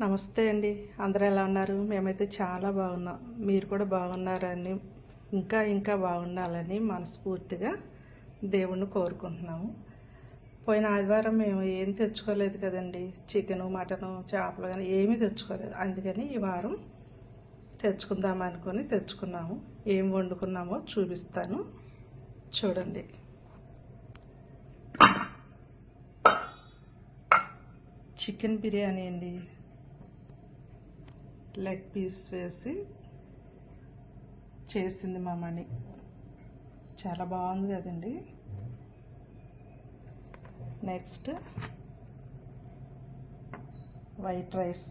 నమస్తే అండి. అందరూ ఎలా ఉన్నారు? మేమైతే చాలా బాగున్నాం. మీరు కూడా బాగున్నారని ఇంకా ఇంకా బాగుండాలని మనస్ఫూర్తిగా దేవుణ్ణి కోరుకుంటున్నాము. పోయిన ఆదివారం మేము ఏం తెచ్చుకోలేదు కదండి. చికెను మటను చేపలు కానీ ఏమీ తెచ్చుకోలేదు. అందుకని ఈ వారం తెచ్చుకుందామనుకొని తెచ్చుకున్నాము. ఏం వండుకున్నామో చూపిస్తాను. చూడండి. చికెన్ బిర్యానీ అండి. లెగ్ పీస్ వేసి చేసింది మా మణి. చాలా బాగుంది కదండి. Next white rice.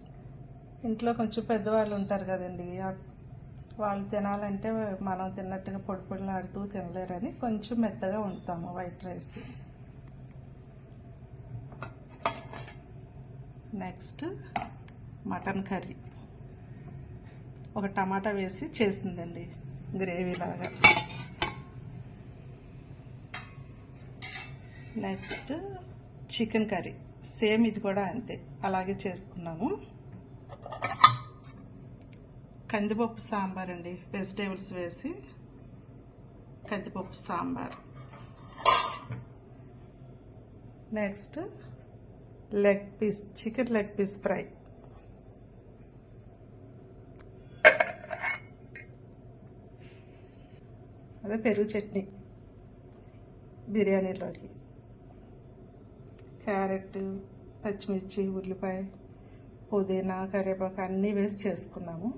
ఇంట్లో కొంచెం పెద్దవాళ్ళు ఉంటారు కదండి. వాళ్ళు తినాలంటే మనం తిన్నట్టుగా పొడి పొడిలాడుతూ తినలేరని కొంచెం మెత్తగా వండుతాము white rice. Next mutton curry. ఒక టమాటా వేసి చేసిందండి గ్రేవీ లాగా. Next chicken curry. సేమ్ ఇది కూడా అంతే అలాగే చేసుకున్నాము. కందిపప్పు సాంబార్ అండి వెజిటేబుల్స్ వేసి కందిపప్పు sambar. Next leg piece chicken leg piece fry. అదే పెరుగు చట్నీ బిర్యానీలోకి. క్యారెట్ పచ్చిమిర్చి ఉల్లిపాయ పుదీనా కరివేపాకు అన్నీ వేసి చేసుకున్నాము.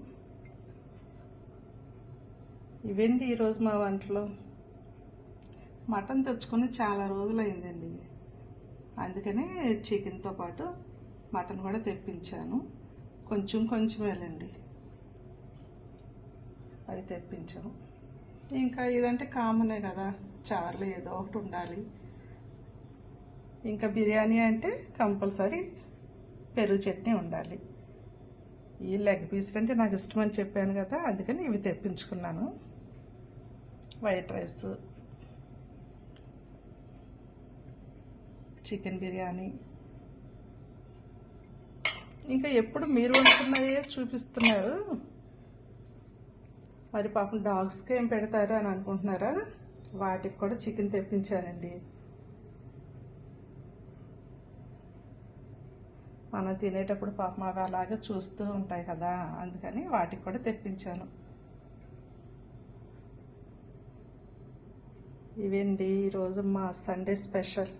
ఇవండి ఈరోజు మా వంటలో? మటన్ తెచ్చుకొని చాలా రోజులు అయిందండి అందుకనే చికెన్తో పాటు మటన్ కూడా తెప్పించాను. కొంచెం కొంచెం వెళ్ళండి అది తెప్పించాము ఇంకా ఇదంటే కామనే కదా చారులో ఏదో ఒకటి ఉండాలి. ఇంకా బిర్యానీ అంటే కంపల్సరీ పెరుగు చట్నీ ఉండాలి. ఈ లెగ్ పీసులు అంటే నాకు ఇష్టం అని చెప్పాను కదా అందుకని ఇవి తెప్పించుకున్నాను. White rice chicken biryani. ఇంకా ఎప్పుడు మీరు వండుకున్నాయే చూపిస్తున్నారు. మరి పాపం డాగ్స్కి ఏం పెడతారు అని అనుకుంటున్నారా? వాటికి కూడా చికెన్ తెప్పించానండి మనం తినేటప్పుడు పాపం అవి అలాగే చూస్తూ ఉంటాయి కదా అందుకని వాటికి కూడా తెప్పించాను. ఇవండి ఈరోజు మా సండే స్పెషల్.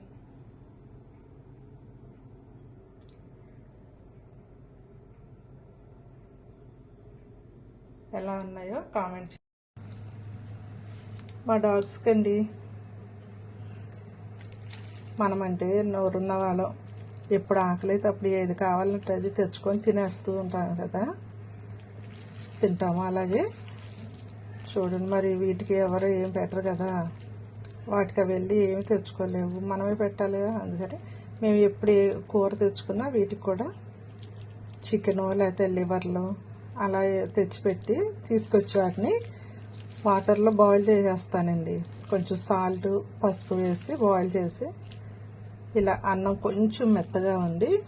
ఎలా ఉన్నాయో కామెంట్ మా డాగ్స్కి అండి మనమంటే నోరున్న వాళ్ళం. ఎప్పుడు ఆకలి అయితే అప్పుడు ఏది కావాలంటే అది తెచ్చుకొని తినేస్తూ ఉంటాం కదా. తింటాము అలాగే. చూడండి మరి వీటికి ఎవరు ఏం పెట్టరు కదా. వాటికి వెళ్ళి ఏమి తెచ్చుకోలేవు. మనమే పెట్టాలి అందుకని మేము ఎప్పుడు కూర తెచ్చుకున్నా వీటికి కూడా చికెను లేకపోతే లివర్లు అలా తెచ్చిపెట్టి తీసుకొచ్చి వాటిని వాటర్లో బాయిల్ చేసేస్తానండి. కొంచెం సాల్ట్ పసుపు వేసి బాయిల్ చేసి ఇలా అన్నం కొంచెం మెత్తగా ఉండి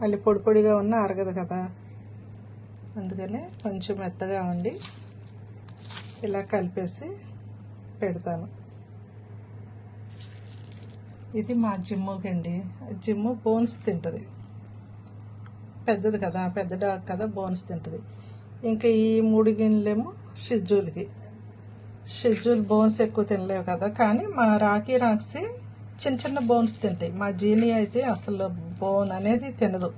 మళ్ళీ పొడి పొడిగా ఉన్న అరగదు కదా. అందుకని కొంచెం మెత్తగా ఉండి ఇలా కలిపేసి పెడతాను. ఇది మా జిమ్ముకి అండి జిమ్ము బోన్స్ తింటుంది. పెద్దది కదా పెద్ద డాగ్ కదా బోన్స్ తింటుంది. ఇంకా ఈ మూడు గిన్నెలేమో షెడ్యూల్కి. షెడ్యూల్ బోన్స్ ఎక్కువ తినలేవు కదా. కానీ మా రాఖీ రాక్సి చిన్న చిన్న బోన్స్ తింటాయి. మా జీని అయితే అసలు బోన్ అనేది తినదు.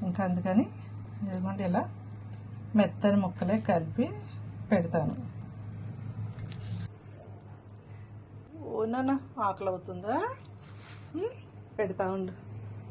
ఇంకా అందుకని ఇదిగోండి ఇలా మెత్తని ముక్కలే కలిపి పెడతాను. ఓనా ఆకలి అవుతుందా పెడతా ఉండు.